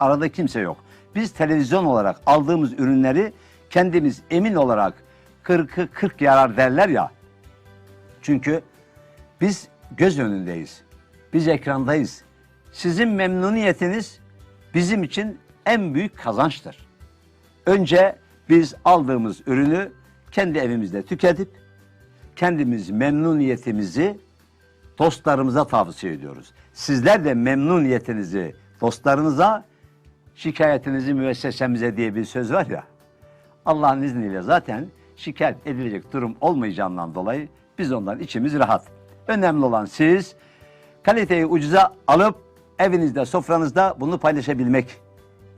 Arada kimse yok. Biz televizyon olarak aldığımız ürünleri kendimiz emin olarak 40'ı 40 yarar derler ya. Çünkü biz göz önündeyiz. Biz ekrandayız. Sizin memnuniyetiniz bizim için en büyük kazançtır. Önce biz aldığımız ürünü kendi evimizde tüketip kendimiz memnuniyetimizi dostlarımıza tavsiye ediyoruz. Sizler de memnuniyetinizi dostlarınıza, şikayetinizi müessesemize diye bir söz var ya. Allah'ın izniyle zaten şikayet edilecek durum olmayacağından dolayı biz ondan içimiz rahat. Önemli olan siz kaliteyi ucuza alıp evinizde, sofranızda bunu paylaşabilmek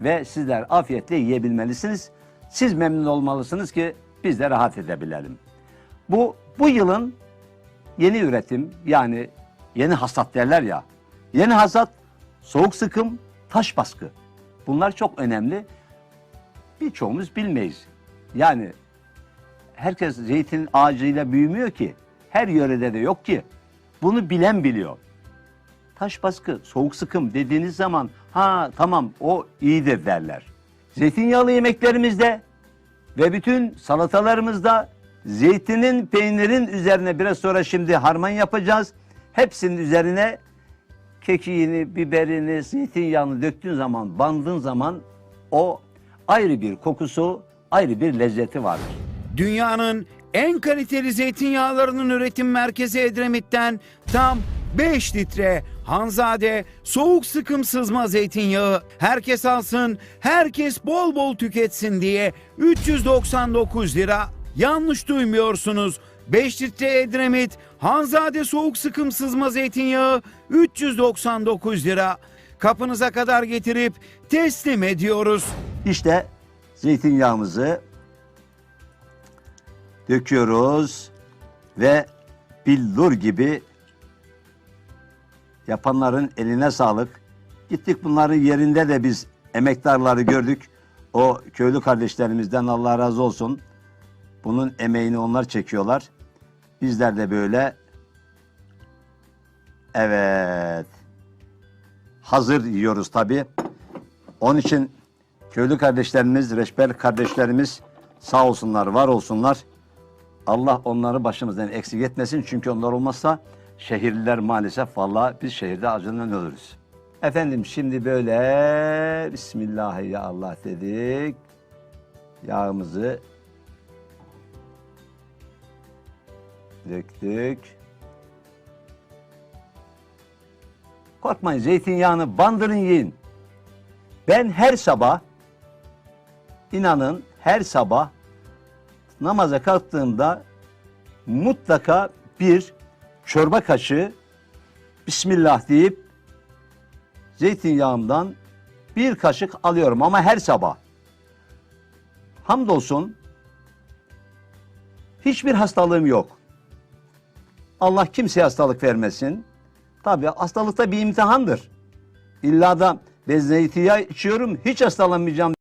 ve sizler afiyetle yiyebilmelisiniz. Siz memnun olmalısınız ki biz de rahat edebilelim. Bu bu yılın yeni üretim yani yeni hasat derler ya. Yeni hasat soğuk sıkım, taş baskı. Bunlar çok önemli. Birçoğumuz bilmeyiz. Yani herkes zeytin ağacıyla büyümüyor ki. Her yörede de yok ki. Bunu bilen biliyor. Taş baskı, soğuk sıkım dediğiniz zaman ha tamam o iyidir derler. Zeytinyağlı yemeklerimizde ve bütün salatalarımızda zeytinin peynirin üzerine biraz sonra şimdi harman yapacağız. Hepsinin üzerine kekiğini, biberini, zeytinyağını döktüğün zaman, bandığın zaman o ayrı bir kokusu, ayrı bir lezzeti vardır. Dünyanın en kaliteli zeytinyağlarının üretim merkezi Edremit'ten tam 5 litre Hanzade soğuk sıkım sızma zeytinyağı herkes alsın, herkes bol bol tüketsin diye 399 lira. Yanlış duymuyorsunuz. 5 litre Edremit Hanzade soğuk sıkım sızma zeytinyağı 399 lira. Kapınıza kadar getirip teslim ediyoruz. İşte zeytinyağımızı döküyoruz ve billur gibi yapanların eline sağlık. Gittik bunların yerinde de biz emektarları gördük. O köylü kardeşlerimizden Allah razı olsun. Bunun emeğini onlar çekiyorlar. Bizler de böyle evet hazır yiyoruz tabii. Onun için köylü kardeşlerimiz, reçber kardeşlerimiz sağ olsunlar, var olsunlar. Allah onları başımızdan eksik etmesin. Çünkü onlar olmazsa şehirliler maalesef vallahi biz şehirde acından ölürüz. Efendim şimdi böyle Bismillah ya Allah dedik. Yağımızı döktük. Korkmayın zeytinyağını bandırın yiyin. Ben her sabah inanın her sabah namaza kalktığımda mutlaka bir çorba kaşığı Bismillah deyip zeytinyağımdan bir kaşık alıyorum ama her sabah. Hamdolsun hiçbir hastalığım yok. Allah kimseye hastalık vermesin. Tabii hastalık da bir imtihandır. İlla da ben zeytinyağı içiyorum hiç hastalanmayacağım